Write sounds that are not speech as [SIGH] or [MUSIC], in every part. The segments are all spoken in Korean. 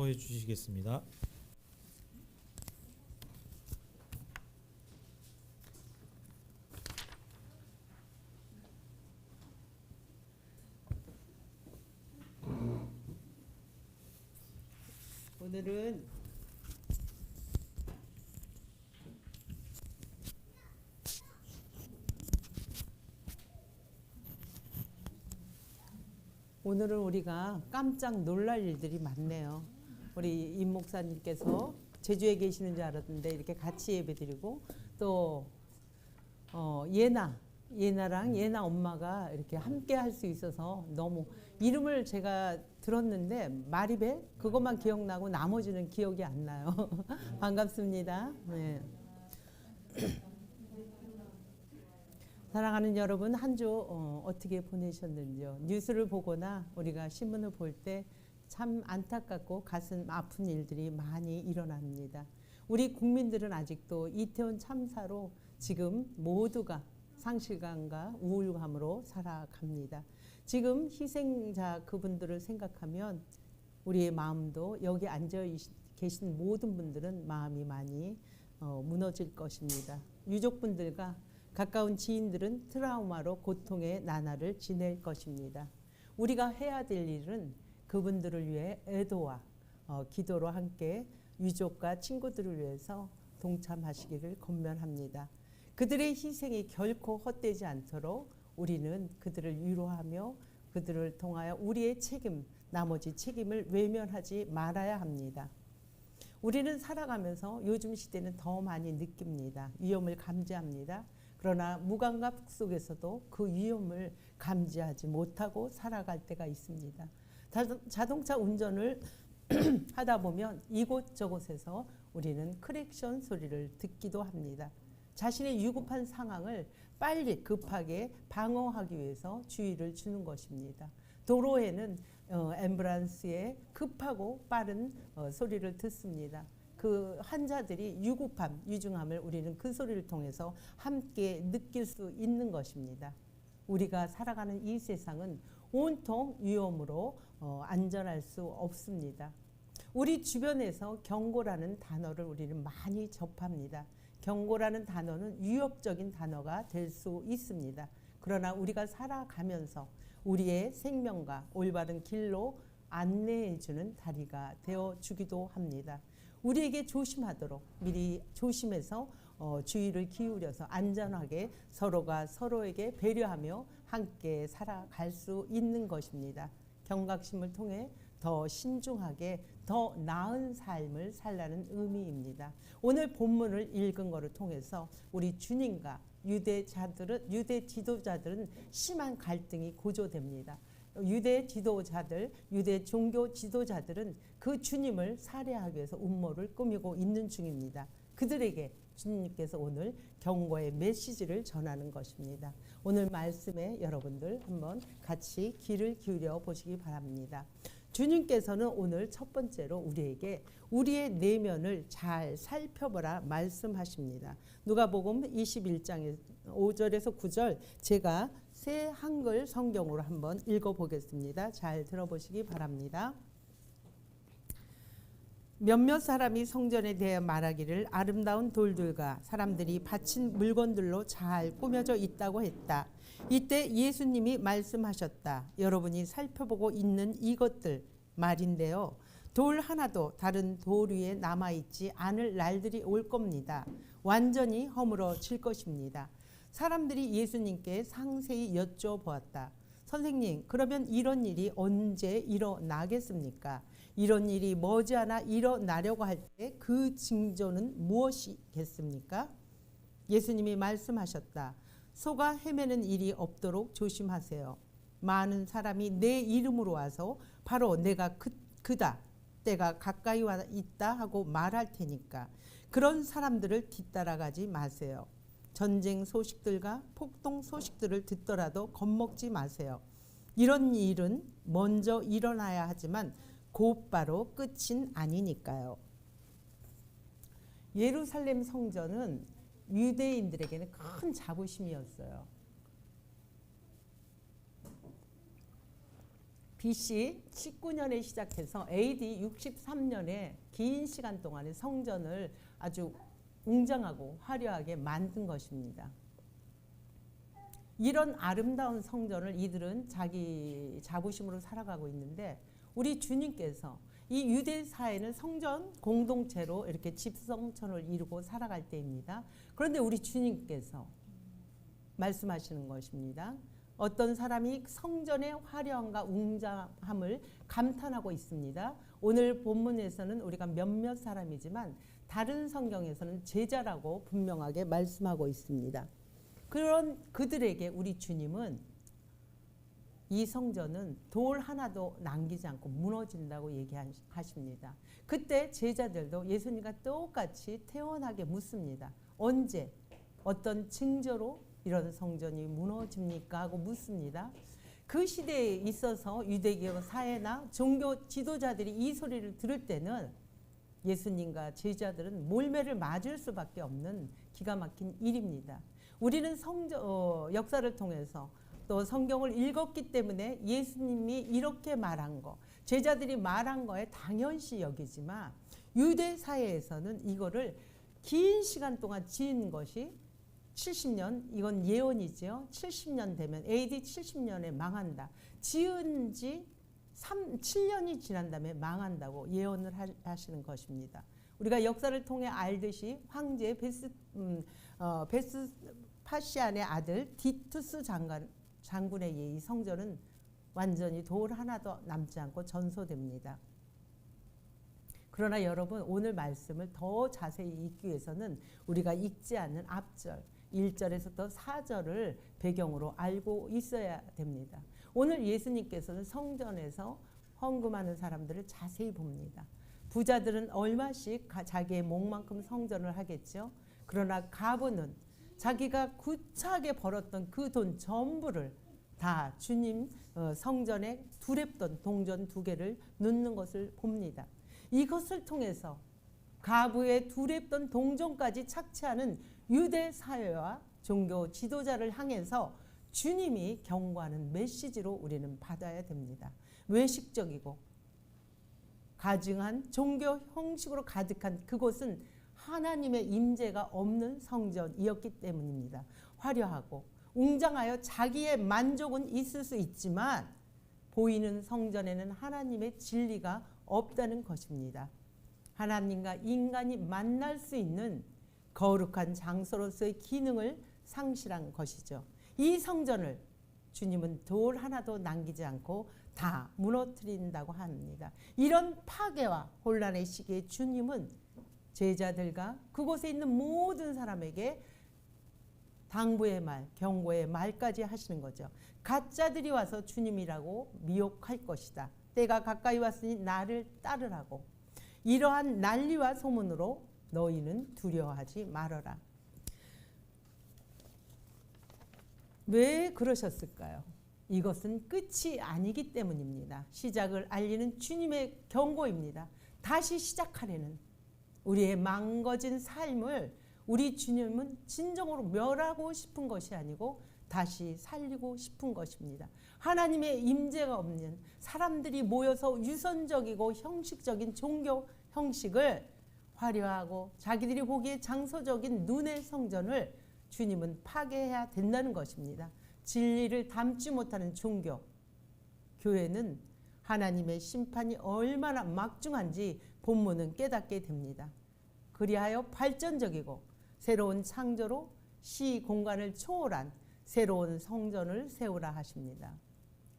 선포해 주시겠습니다. 오늘은 오늘은 우리가 깜짝 놀랄 일들이 많네요. 우리 임 목사님께서 제주에 계시는 줄 알았는데 이렇게 같이 예배드리고 또 어, 예나 예나랑 예나 엄마가 이렇게 함께 할 수 있어서 너무 이름을 제가 들었는데 마리베 그것만 기억나고 나머지는 기억이 안 나요. [LAUGHS] 반갑습니다. 네. [CLEARS THROAT] 사랑하는 여러분 한 주 어, 어떻게 보내셨는지요? 뉴스를 보거나 우리가 신문을 볼때 참 안타깝고 가슴 아픈 일들이 많이 일어납니다. 우리 국민들은 아직도 이태원 참사로 지금 모두가 상실감과 우울감으로 살아갑니다. 지금 희생자 그분들을 생각하면 우리의 마음도 여기 앉아 계신 모든 분들은 마음이 많이 어, 무너질 것입니다. 유족분들과 가까운 지인들은 트라우마로 고통의 나날을 지낼 것입니다. 우리가 해야 될 일은 그분들을 위해 애도와 어, 기도로 함께 유족과 친구들을 위해서 동참하시기를 권면합니다. 그들의 희생이 결코 헛되지 않도록 우리는 그들을 위로하며 그들을 통하여 우리의 책임, 나머지 책임을 외면하지 말아야 합니다. 우리는 살아가면서 요즘 시대는 더 많이 느낍니다. 위험을 감지합니다. 그러나 무감각 속에서도 그 위험을 감지하지 못하고 살아갈 때가 있습니다. 자동차 운전을 [CLEARS THROAT] 하다 보면 이곳저곳에서 우리는 크랙션 소리를 듣기도 합니다. 자신의 위급한 상황을 빨리 급하게 방어하기 위해서 주의를 주는 것입니다. 도로에는 어, 앰뷸런스의 급하고 빠른 어, 소리를 듣습니다. 그 환자들이 유급함, 유중함을 우리는 그 소리를 통해서 함께 느낄 수 있는 것입니다. 우리가 살아가는 이 세상은 온통 위험으로 어, 안전할 수 없습니다. 우리 주변에서 경고라는 단어를 우리는 많이 접합니다. 경고라는 단어는 위협적인 단어가 될 수 있습니다. 그러나 우리가 살아가면서 우리의 생명과 올바른 길로 안내해주는 다리가 되어 주기도 합니다. 우리에게 조심하도록 미리 조심해서 어, 주의를 기울여서 안전하게 서로가 서로에게 배려하며 함께 살아갈 수 있는 것입니다. 경각심을 통해 더 신중하게 더 나은 삶을 살라는 의미입니다. 오늘 본문을 읽은 것을 통해서 우리 주님과 유대자들은 유대 지도자들은 심한 갈등이 고조됩니다. 유대 지도자들, 유대 종교 지도자들은 그 주님을 살해하기 위해서 음모를 꾸미고 있는 중입니다. 그들에게 주님께서 오늘 경고의 메시지를 전하는 것입니다. 오늘 말씀에 여러분들 한번 같이 귀를 기울여 보시기 바랍니다. 주님께서는 오늘 첫 번째로 우리에게 우리의 내면을 잘 살펴보라 말씀하십니다. 누가복음 21장 5절에서 9절 제가 새 한글 성경으로 한번 읽어 보겠습니다. 잘 들어보시기 바랍니다. 몇몇 사람이 성전에 대해 말하기를 아름다운 돌들과 사람들이 바친 물건들로 잘 꾸며져 있다고 했다. 이때 예수님이 말씀하셨다. 여러분이 살펴보고 있는 이것들 말인데요. 돌 하나도 다른 돌 위에 남아있지 않을 날들이 올 겁니다. 완전히 허물어질 것입니다. 사람들이 예수님께 상세히 여쭤보았다. 선생님, 그러면 이런 일이 언제 일어나겠습니까? 이런 일이 머지않아 일어나려고 할 때 그 징조는 무엇이겠습니까? 예수님이 말씀하셨다. 소가 헤매는 일이 없도록 조심하세요. 많은 사람이 내 이름으로 와서 바로 내가 그, 그다. 때가 가까이 와 있다 하고 말할 테니까 그런 사람들을 뒤따라가지 마세요. 전쟁 소식들과 폭동 소식들을 듣더라도 겁먹지 마세요. 이런 일은 먼저 일어나야 하지만 곧바로 끝은 아니니까요. 예루살렘 성전은 유대인들에게는 큰 자부심이었어요. BC 19년에 시작해서 AD 63년에 긴 시간 동안의 성전을 아주 웅장하고 화려하게 만든 것입니다. 이런 아름다운 성전을 이들은 자기 자부심으로 살아가고 있는데 우리 주님께서 이 유대 사회는 성전 공동체로 이렇게 집성촌을 이루고 살아갈 때입니다. 그런데 우리 주님께서 말씀하시는 것입니다. 어떤 사람이 성전의 화려함과 웅장함을 감탄하고 있습니다. 오늘 본문에서는 우리가 몇몇 사람이지만 다른 성경에서는 제자라고 분명하게 말씀하고 있습니다. 그런 그들에게 우리 주님은 이 성전은 돌 하나도 남기지 않고 무너진다고 얘기하십니다. 그때 제자들도 예수님과 똑같이 태연하게 묻습니다. 언제 어떤 징조로 이런 성전이 무너집니까 하고 묻습니다. 그 시대에 있어서 유대교 사회나 종교 지도자들이 이 소리를 들을 때는 예수님과 제자들은 몰매를 맞을 수밖에 없는 기가 막힌 일입니다. 우리는 성저, 어, 역사를 통해서 또 성경을 읽었기 때문에 예수님이 이렇게 말한 거, 제자들이 말한 거에 당연시 여기지만 유대 사회에서는 이거를 긴 시간 동안 지은 것이 70년 이건 예언이죠. 70년 되면 AD 70년에 망한다. 지은 지 3, 7년이 지난 다음에 망한다고 예언을 하시는 것입니다. 우리가 역사를 통해 알듯이 황제 베스 음, 어, 베스 파시안의 아들 디투스 장관 장군에 의해 이 성전은 완전히 돌 하나도 남지 않고 전소됩니다. 그러나 여러분 오늘 말씀을 더 자세히 읽기 위해서는 우리가 읽지 않는 앞절 1절에서부터 4절을 배경으로 알고 있어야 됩니다. 오늘 예수님께서는 성전에서 헌금하는 사람들을 자세히 봅니다. 부자들은 얼마씩 자기의 목만큼 성전을 하겠죠. 그러나 가부는 자기가 구차하게 벌었던 그 돈 전부를 다 주님 어, 성전에 두렵던 동전 두 개를 넣는 것을 봅니다. 이것을 통해서 가부의 두렵던 동전까지 착취하는 유대 사회와 종교 지도자를 향해서 주님이 경고하는 메시지로 우리는 받아야 됩니다. 외식적이고 가증한 종교 형식으로 가득한 그곳은 하나님의 임재가 없는 성전이었기 때문입니다. 화려하고 웅장하여 자기의 만족은 있을 수 있지만 보이는 성전에는 하나님의 진리가 없다는 것입니다. 하나님과 인간이 만날 수 있는 거룩한 장소로서의 기능을 상실한 것이죠. 이 성전을 주님은 돌 하나도 남기지 않고 다 무너뜨린다고 합니다. 이런 파괴와 혼란의 시기에 주님은 제자들과 그곳에 있는 모든 사람에게 당부의 말, 경고의 말까지 하시는 거죠. 가짜들이 와서 주님이라고 미혹할 것이다. 때가 가까이 왔으니 나를 따르라고. 이러한 난리와 소문으로 너희는 두려워하지 말아라. 왜 그러셨을까요? 이것은 끝이 아니기 때문입니다. 시작을 알리는 주님의 경고입니다. 다시 시작하려는 우리의 망가진 삶을 우리 주님은 진정으로 멸하고 싶은 것이 아니고 다시 살리고 싶은 것입니다. 하나님의 임재가 없는 사람들이 모여서 유선적이고 형식적인 종교 형식을 화려하고 자기들이 보기에 장소적인 눈의 성전을 주님은 파괴해야 된다는 것입니다. 진리를 담지 못하는 종교, 교회는 하나님의 심판이 얼마나 막중한지 본문은 깨닫게 됩니다. 그리하여 발전적이고 새로운 창조로 시 공간을 초월한 새로운 성전을 세우라 하십니다.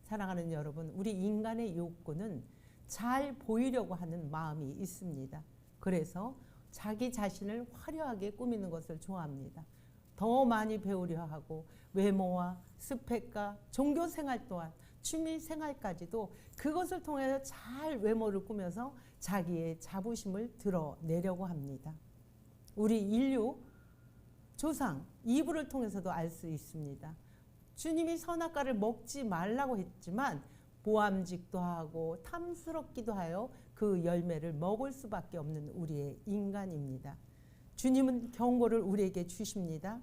사랑하는 여러분, 우리 인간의 욕구는 잘 보이려고 하는 마음이 있습니다. 그래서 자기 자신을 화려하게 꾸미는 것을 좋아합니다. 더 많이 배우려 하고 외모와 스펙과 종교 생활 또한 취미 생활까지도 그것을 통해서 잘 외모를 꾸며서 자기의 자부심을 드러내려고 합니다. 우리 인류 조상 이브를 통해서도 알 수 있습니다. 주님이 선악과를 먹지 말라고 했지만 보암직도 하고 탐스럽기도 하여 그 열매를 먹을 수밖에 없는 우리의 인간입니다. 주님은 경고를 우리에게 주십니다.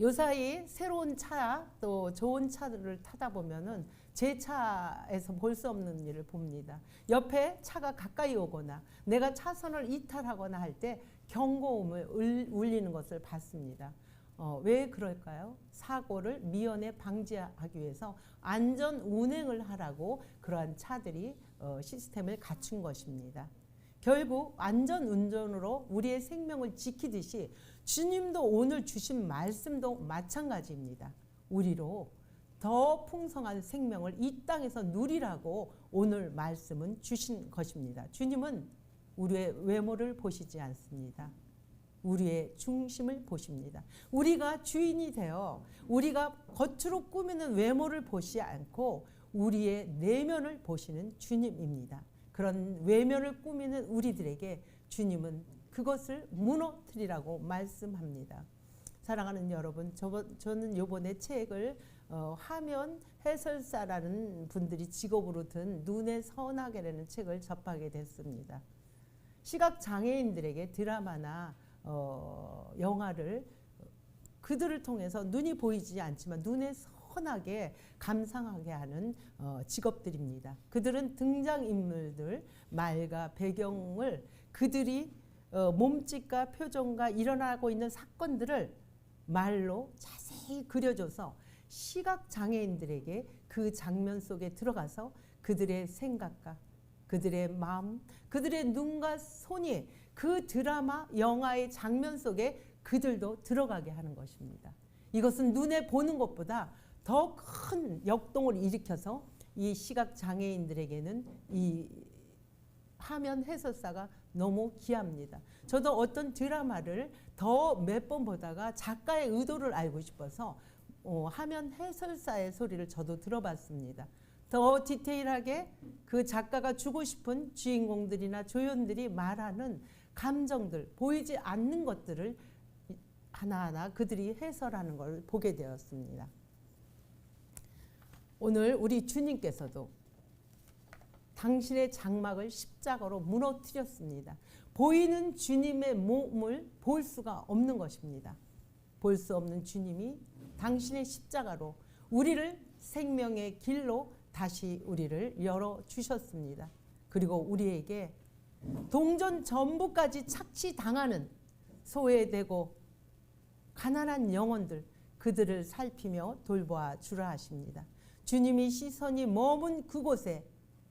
요사이 새로운 차, 또 좋은 차들을 타다 보면은 제 차에서 볼 수 없는 일을 봅니다. 옆에 차가 가까이 오거나 내가 차선을 이탈하거나 할 때 경고음을 울- 울리는 것을 봤습니다. 어, 왜 그럴까요? 사고를 미연에 방지하기 위해서 안전 운행을 하라고 그러한 차들이 어, 시스템을 갖춘 것입니다. 결국 안전 운전으로 우리의 생명을 지키듯이 주님도 오늘 주신 말씀도 마찬가지입니다. 우리로 더 풍성한 생명을 이 땅에서 누리라고 오늘 말씀은 주신 것입니다. 주님은 우리의 외모를 보시지 않습니다. 우리의 중심을 보십니다. 우리가 주인이 되어 우리가 겉으로 꾸미는 외모를 보시 않고 우리의 내면을 보시는 주님입니다. 그런 외면을 꾸미는 우리들에게 주님은 그것을 무너뜨리라고 말씀합니다. 사랑하는 여러분, 저, 저는 요번에 책을 어, 화면 해설사라는 분들이 직업으로 든 눈에 선하게라는 책을 접하게 됐습니다. 시각 장애인들에게 드라마나 어, 영화를 그들을 통해서 눈이 보이지 않지만 눈에 선하게 감상하게 하는 어, 직업들입니다. 그들은 등장 인물들 말과 배경을 그들이 어, 몸짓과 표정과 일어나고 있는 사건들을 말로 자세히 그려줘서 시각 장애인들에게 그 장면 속에 들어가서 그들의 생각과 그들의 마음, 그들의 눈과 손이 그 드라마, 영화의 장면 속에 그들도 들어가게 하는 것입니다. 이것은 눈에 보는 것보다 더 큰 역동을 일으켜서 이 시각 장애인들에게는 이 화면 해설사가 너무 귀합니다. 저도 어떤 드라마를 더 몇 번 보다가 작가의 의도를 알고 싶어서 어, 화면 해설사의 소리를 저도 들어봤습니다. 더 디테일하게 그 작가가 주고 싶은 주인공들이나 조연들이 말하는 감정들, 보이지 않는 것들을 하나하나 그들이 해설하는 걸 보게 되었습니다. 오늘 우리 주님께서도 당신의 장막을 십자가로 무너뜨렸습니다. 보이는 주님의 몸을 볼 수가 없는 것입니다. 볼 수 없는 주님이 당신의 십자가로 우리를 생명의 길로 다시 우리를 열어 주셨습니다. 그리고 우리에게 동전 전부까지 착취당하는 소외되고 가난한 영혼들 그들을 살피며 돌보아 주라 하십니다. 주님이 시선이 머문 그곳에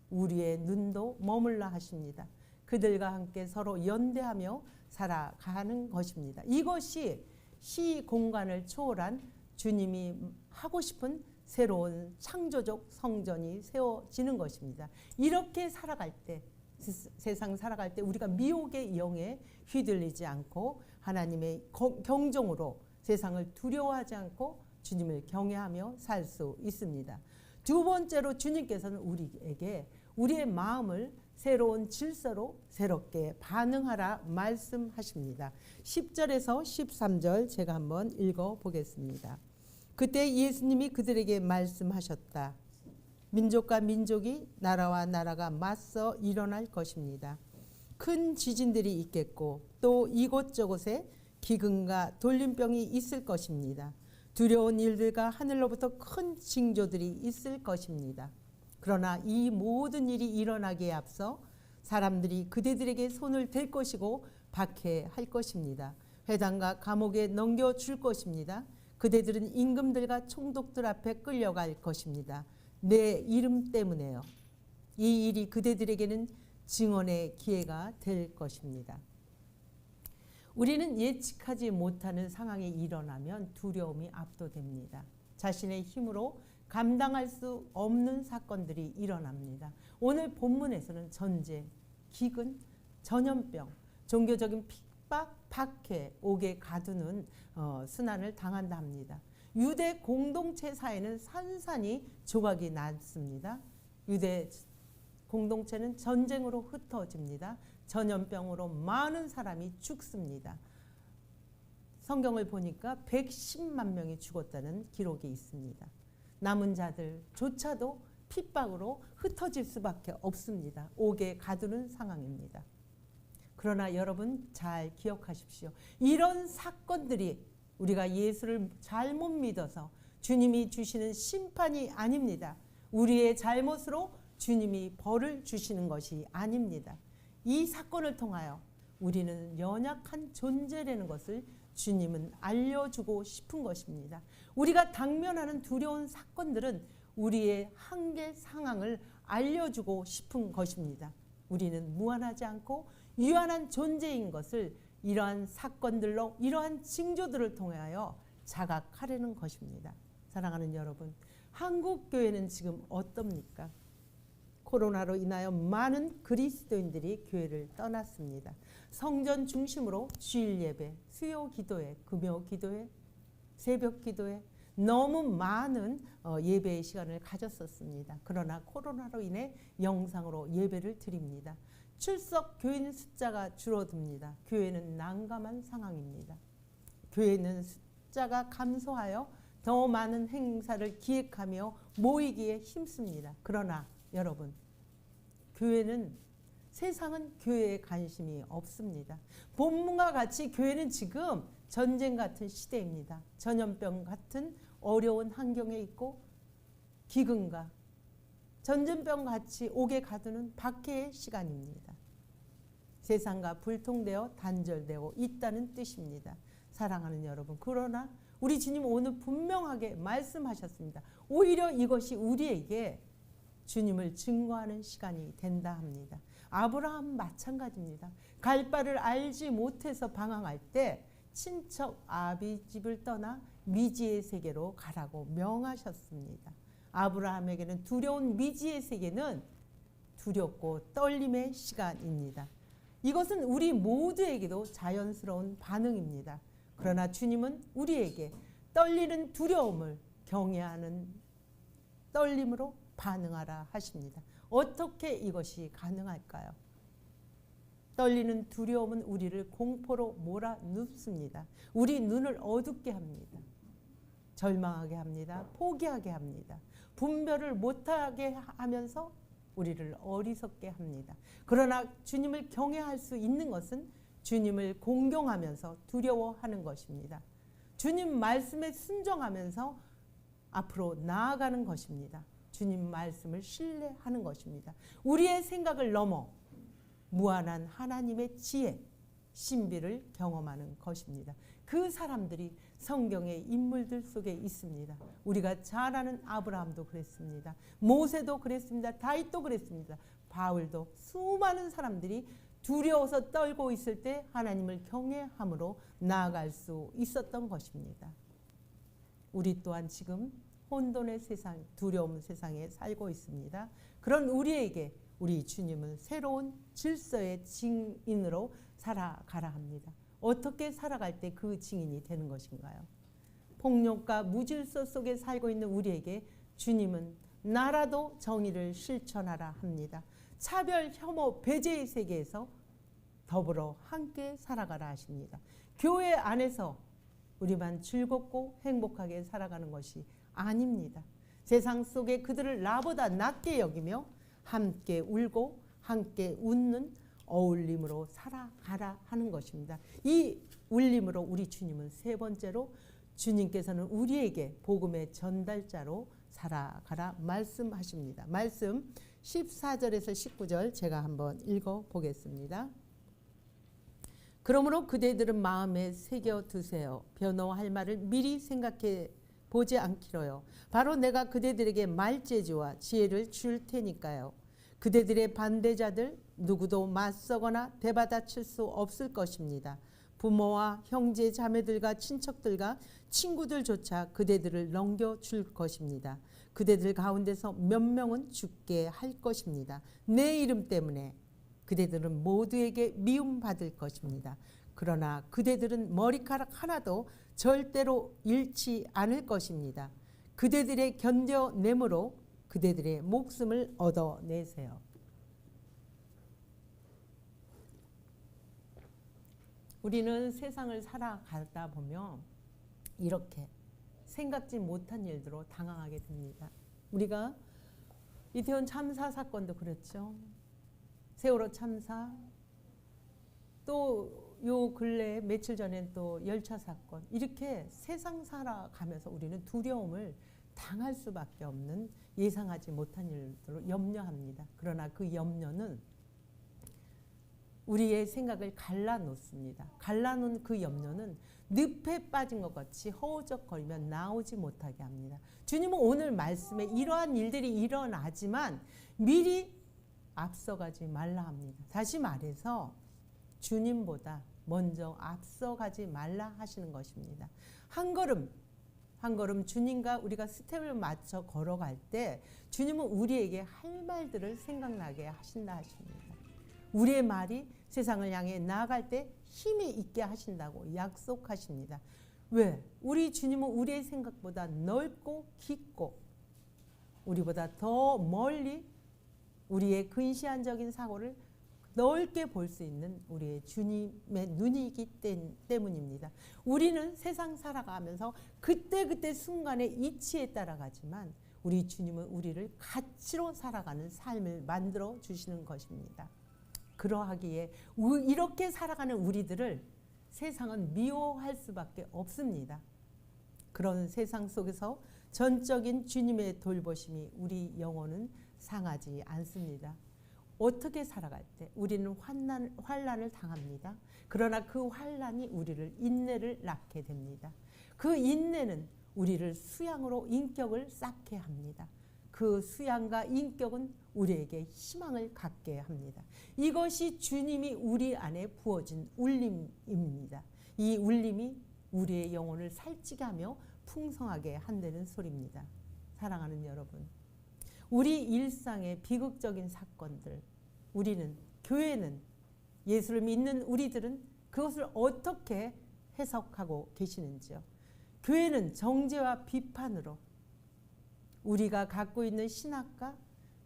우리의 눈도 머물라 하십니다. 그들과 함께 서로 연대하며 살아가는 것입니다. 이것이 시 공간을 초월한 주님이 하고 싶은 새로운 창조적 성전이 세워지는 것입니다. 이렇게 살아갈 때 세상 살아갈 때 우리가 미혹의 영에 휘둘리지 않고 하나님의 경종으로 세상을 두려워하지 않고 주님을 경외하며 살 수 있습니다. 두 번째로 주님께서는 우리에게 우리의 마음을 새로운 질서로 새롭게 반응하라 말씀하십니다. 10절에서 13절 제가 한번 읽어 보겠습니다. 그때 예수님이 그들에게 말씀하셨다. 민족과 민족이 나라와 나라가 맞서 일어날 것입니다. 큰 지진들이 있겠고 또 이곳저곳에 기근과 돌림병이 있을 것입니다. 두려운 일들과 하늘로부터 큰 징조들이 있을 것입니다. 그러나 이 모든 일이 일어나기에 앞서 사람들이 그대들에게 손을 댈 것이고 박해할 것입니다. 회당과 감옥에 넘겨줄 것입니다. 그대들은 임금들과 총독들 앞에 끌려갈 것입니다. 내 이름 때문에요. 이 일이 그대들에게는 증언의 기회가 될 것입니다. 우리는 예측하지 못하는 상황이 일어나면 두려움이 압도됩니다. 자신의 힘으로 감당할 수 없는 사건들이 일어납니다. 오늘 본문에서는 전쟁, 기근, 전염병, 종교적인 핍박, 박해, 옥에 가두는 어, 순환을 당한다 합니다. 유대 공동체 사이는 산산이 조각이 났습니다. 유대 공동체는 전쟁으로 흩어집니다. 전염병으로 많은 사람이 죽습니다. 성경을 보니까 110만 명이 죽었다는 기록이 있습니다. 남은 자들조차도 핍박으로 흩어질 수밖에 없습니다. 옥에 가두는 상황입니다. 그러나 여러분 잘 기억하십시오. 이런 사건들이 우리가 예수를 잘못 믿어서 주님이 주시는 심판이 아닙니다. 우리의 잘못으로 주님이 벌을 주시는 것이 아닙니다. 이 사건을 통하여 우리는 연약한 존재라는 것을 주님은 알려주고 싶은 것입니다. 우리가 당면하는 두려운 사건들은 우리의 한계 상황을 알려주고 싶은 것입니다. 우리는 무한하지 않고 유한한 존재인 것을 이러한 사건들로 이러한 징조들을 통하여 자각하려는 것입니다. 사랑하는 여러분, 한국 교회는 지금 어떻습니까? 코로나로 인하여 많은 그리스도인들이 교회를 떠났습니다. 성전 중심으로 주일 예배, 수요 기도회, 금요 기도회, 새벽 기도회 너무 많은 어, 예배의 시간을 가졌었습니다. 그러나 코로나로 인해 영상으로 예배를 드립니다. 출석 교인 숫자가 줄어듭니다. 교회는 난감한 상황입니다. 교회는 숫자가 감소하여 더 많은 행사를 기획하며 모이기에 힘씁니다. 그러나 여러분, 교회는 세상은 교회에 관심이 없습니다. 본문과 같이 교회는 지금 전쟁 같은 시대입니다. 전염병 같은 어려운 환경에 있고 기근과 전염병 같이 옥에 가두는 박해의 시간입니다. 세상과 불통되어 단절되고 있다는 뜻입니다. 사랑하는 여러분, 그러나 우리 주님 오늘 분명하게 말씀하셨습니다. 오히려 이것이 우리에게 주님을 증거하는 시간이 된다 합니다. 아브라함 마찬가지입니다. 갈 바를 알지 못해서 방황할 때 친척 아비 집을 떠나 미지의 세계로 가라고 명하셨습니다. 아브라함에게는 두려운 미지의 세계는 두렵고 떨림의 시간입니다. 이것은 우리 모두에게도 자연스러운 반응입니다. 그러나 주님은 우리에게 떨리는 두려움을 경외하는 떨림으로 반응하라 하십니다. 어떻게 이것이 가능할까요? 떨리는 두려움은 우리를 공포로 몰아눕습니다. 우리 눈을 어둡게 합니다. 절망하게 합니다. 포기하게 합니다. 분별을 못하게 하면서 우리를 어리석게 합니다. 그러나 주님을 경외할 수 있는 것은 주님을 공경하면서 두려워하는 것입니다. 주님 말씀에 순종하면서 앞으로 나아가는 것입니다. 주님 말씀을 신뢰하는 것입니다. 우리의 생각을 넘어 무한한 하나님의 지혜, 신비를 경험하는 것입니다. 그 사람들이 성경의 인물들 속에 있습니다. 우리가 잘 아는 아브라함도 그랬습니다. 모세도 그랬습니다. 다윗도 그랬습니다. 바울도 수많은 사람들이 두려워서 떨고 있을 때 하나님을 경외함으로 나아갈 수 있었던 것입니다. 우리 또한 지금 혼돈의 세상, 두려움 세상에 살고 있습니다. 그런 우리에게 우리 주님은 새로운 질서의 증인으로 살아가라 합니다. 어떻게 살아갈 때 그 증인이 되는 것인가요? 폭력과 무질서 속에 살고 있는 우리에게 주님은 나라도 정의를 실천하라 합니다. 차별, 혐오, 배제의 세계에서 더불어 함께 살아가라 하십니다. 교회 안에서 우리만 즐겁고 행복하게 살아가는 것이 아닙니다. 세상 속에 그들을 나보다 낮게 여기며 함께 울고 함께 웃는 어울림으로 살아가라 하는 것입니다. 이 울림으로 우리 주님은 세 번째로 주님께서는 우리에게 복음의 전달자로 살아가라 말씀하십니다. 말씀 14절에서 19절 제가 한번 읽어 보겠습니다. 그러므로 그대들은 마음에 새겨 두세요. 변호할 말을 미리 생각해 보지 않기로요. 바로 내가 그대들에게 말재주와 지혜를 줄 테니까요. 그대들의 반대자들 누구도 맞서거나 대받아칠 수 없을 것입니다. 부모와 형제 자매들과 친척들과 친구들조차 그대들을 넘겨줄 것입니다. 그대들 가운데서 몇 명은 죽게 할 것입니다. 내 이름 때문에 그대들은 모두에게 미움받을 것입니다. 그러나 그대들은 머리카락 하나도 절대로 잃지 않을 것입니다. 그대들의 견뎌내므로 그대들의 목숨을 얻어내세요. 우리는 세상을 살아가다 보면 이렇게 생각지 못한 일들로 당황하게 됩니다. 우리가 이태원 참사 사건도 그랬죠. 세월호 참사 또 요 근래 며칠 전엔 또 열차 사건 이렇게 세상 살아가면서 우리는 두려움을 당할 수밖에 없는 예상하지 못한 일들로 염려합니다. 그러나 그 염려는 우리의 생각을 갈라놓습니다. 갈라놓은 그 염려는 늪에 빠진 것 같이 허우적거리며 나오지 못하게 합니다. 주님은 오늘 말씀에 이러한 일들이 일어나지만 미리 앞서가지 말라 합니다. 다시 말해서 주님보다 먼저 앞서가지 말라 하시는 것입니다. 한 걸음 한 걸음 주님과 우리가 스텝을 맞춰 걸어갈 때 주님은 우리에게 할 말들을 생각나게 하신다 하십니다. 우리의 말이 세상을 향해 나아갈 때 힘이 있게 하신다고 약속하십니다. 왜? 우리 주님은 우리의 생각보다 넓고 깊고 우리보다 더 멀리 우리의 근시안적인 사고를 넓게 볼 수 있는 우리의 주님의 눈이기 때문입니다. 우리는 세상 살아가면서 그때그때 순간의 이치에 따라가지만 우리 주님은 우리를 가치로 살아가는 삶을 만들어 주시는 것입니다. 그러하기에 이렇게 살아가는 우리들을 세상은 미워할 수밖에 없습니다. 그런 세상 속에서 전적인 주님의 돌보심이 우리 영혼은 상하지 않습니다. 어떻게 살아갈 때 우리는 환난, 환란을 당합니다. 그러나 그 환란이 우리를 인내를 낳게 됩니다. 그 인내는 우리를 수양으로 인격을 쌓게 합니다. 그 수양과 인격은 우리에게 희망을 갖게 합니다. 이것이 주님이 우리 안에 부어진 울림입니다. 이 울림이 우리의 영혼을 살찌게 하며 풍성하게 한다는 소리입니다. 사랑하는 여러분. 우리 일상의 비극적인 사건들, 우리는, 교회는, 예수를 믿는 우리들은 그것을 어떻게 해석하고 계시는지요? 교회는 정죄와 비판으로 우리가 갖고 있는 신학과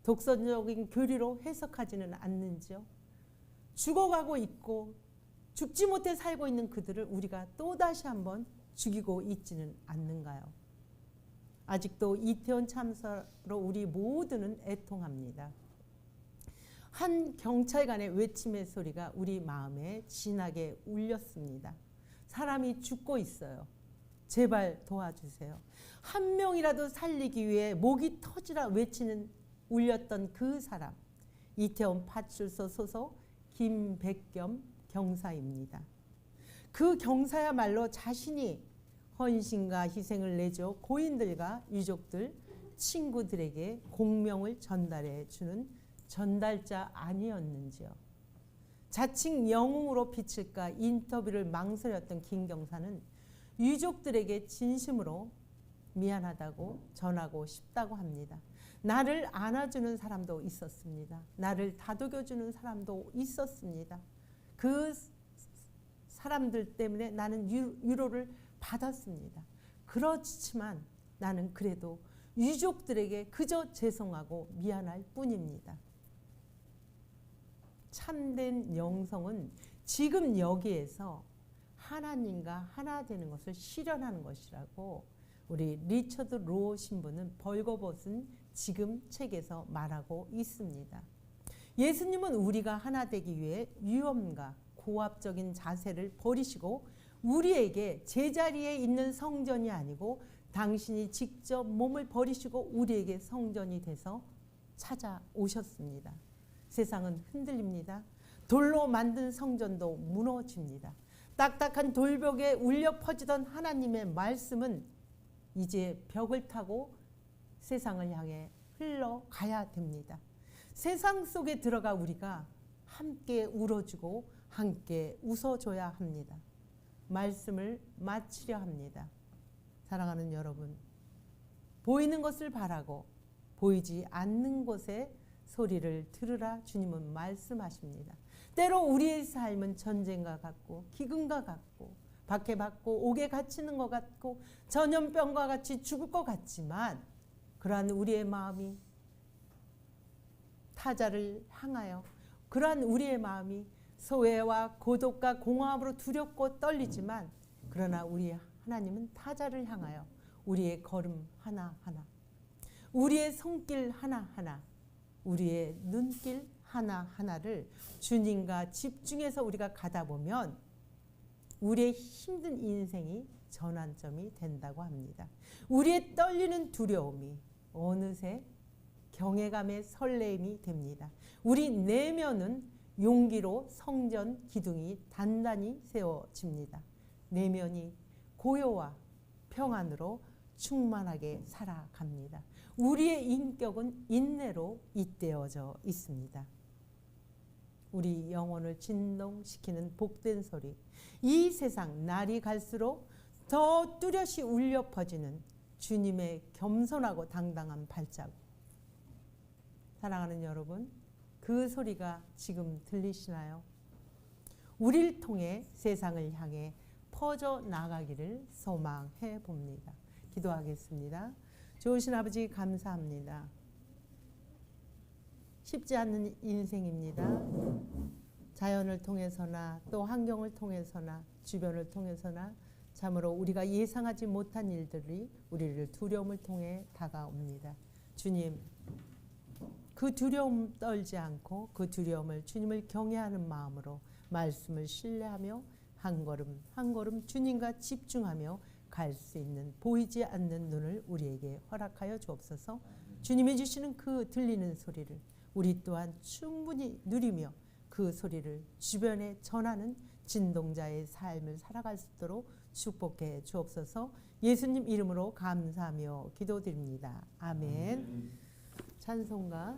독선적인 교리로 해석하지는 않는지요? 죽어가고 있고 죽지 못해 살고 있는 그들을 우리가 또 다시 한번 죽이고 있지는 않는가요? 아직도 이태원 참사로 우리 모두는 애통합니다. 한 경찰관의 외침의 소리가 우리 마음에 진하게 울렸습니다. 사람이 죽고 있어요. 제발 도와주세요. 한 명이라도 살리기 위해 목이 터지라 외치는 울렸던 그 사람 이태원 파출소 소속 김백겸 경사입니다. 그 경사야말로 자신이 헌신과 희생을 내줘 고인들과 유족들, 친구들에게 공명을 전달해 주는 전달자 아니었는지요. 자칭 영웅으로 비칠까 인터뷰를 망설였던 김 경사는 유족들에게 진심으로 미안하다고 전하고 싶다고 합니다. 나를 안아주는 사람도 있었습니다. 나를 다독여주는 사람도 있었습니다. 그 사람들 때문에 나는 위로를 받았습니다. 그렇지만 나는 그래도 유족들에게 그저 죄송하고 미안할 뿐입니다. 참된 영성은 지금 여기에서 하나님과 하나 되는 것을 실현하는 것이라고 우리 리처드 로 신부는 벌거벗은 지금 책에서 말하고 있습니다. 예수님은 우리가 하나 되기 위해 위험과 고압적인 자세를 버리시고 우리에게 제자리에 있는 성전이 아니고 당신이 직접 몸을 버리시고 우리에게 성전이 돼서 찾아오셨습니다. 세상은 흔들립니다. 돌로 만든 성전도 무너집니다. 딱딱한 돌벽에 울려 퍼지던 하나님의 말씀은 이제 벽을 타고 세상을 향해 흘러가야 됩니다. 세상 속에 들어가 우리가 함께 울어주고 함께 웃어줘야 합니다. 말씀을 마치려 합니다. 사랑하는 여러분, 보이는 것을 바라고 보이지 않는 곳에 소리를 들으라 주님은 말씀하십니다. 때로 우리의 삶은 전쟁과 같고 기근과 같고 박해받고 옥에 갇히는 것 같고 전염병과 같이 죽을 것 같지만 그러한 우리의 마음이 타자를 향하여 그러한 우리의 마음이 소외와 고독과 공허함으로 두렵고 떨리지만 그러나 우리 하나님은 타자를 향하여 우리의 걸음 하나하나 우리의 손길 하나하나 우리의 눈길 하나하나를 주님과 집중해서 우리가 가다 보면 우리의 힘든 인생이 전환점이 된다고 합니다. 우리의 떨리는 두려움이 어느새 경외감의 설레임이 됩니다. 우리 내면은 용기로 성전 기둥이 단단히 세워집니다. 내면이 고요와 평안으로 충만하게 살아갑니다. 우리의 인격은 인내로 잇대어져 있습니다. 우리 영혼을 진동시키는 복된 소리. 이 세상 날이 갈수록 더 뚜렷이 울려 퍼지는 주님의 겸손하고 당당한 발자국. 사랑하는 여러분, 그 소리가 지금 들리시나요? 우리를 통해 세상을 향해 퍼져 나가기를 소망해 봅니다. 기도하겠습니다. 좋으신 아버지 감사합니다. 쉽지 않는 인생입니다. 자연을 통해서나 또 환경을 통해서나 주변을 통해서나 참으로 우리가 예상하지 못한 일들이 우리를 두려움을 통해 다가옵니다. 주님, 그 두려움 떨지 않고 그 두려움을 주님을 경외하는 마음으로 말씀을 신뢰하며 한 걸음 한 걸음 주님과 집중하며 갈 수 있는 보이지 않는 눈을 우리에게 허락하여 주옵소서. 주님이 주시는 그 들리는 소리를 우리 또한 충분히 누리며 그 소리를 주변에 전하는 진동자의 삶을 살아갈 수 있도록 축복해 주옵소서. 예수님 이름으로 감사하며 기도드립니다. 아멘. 찬송가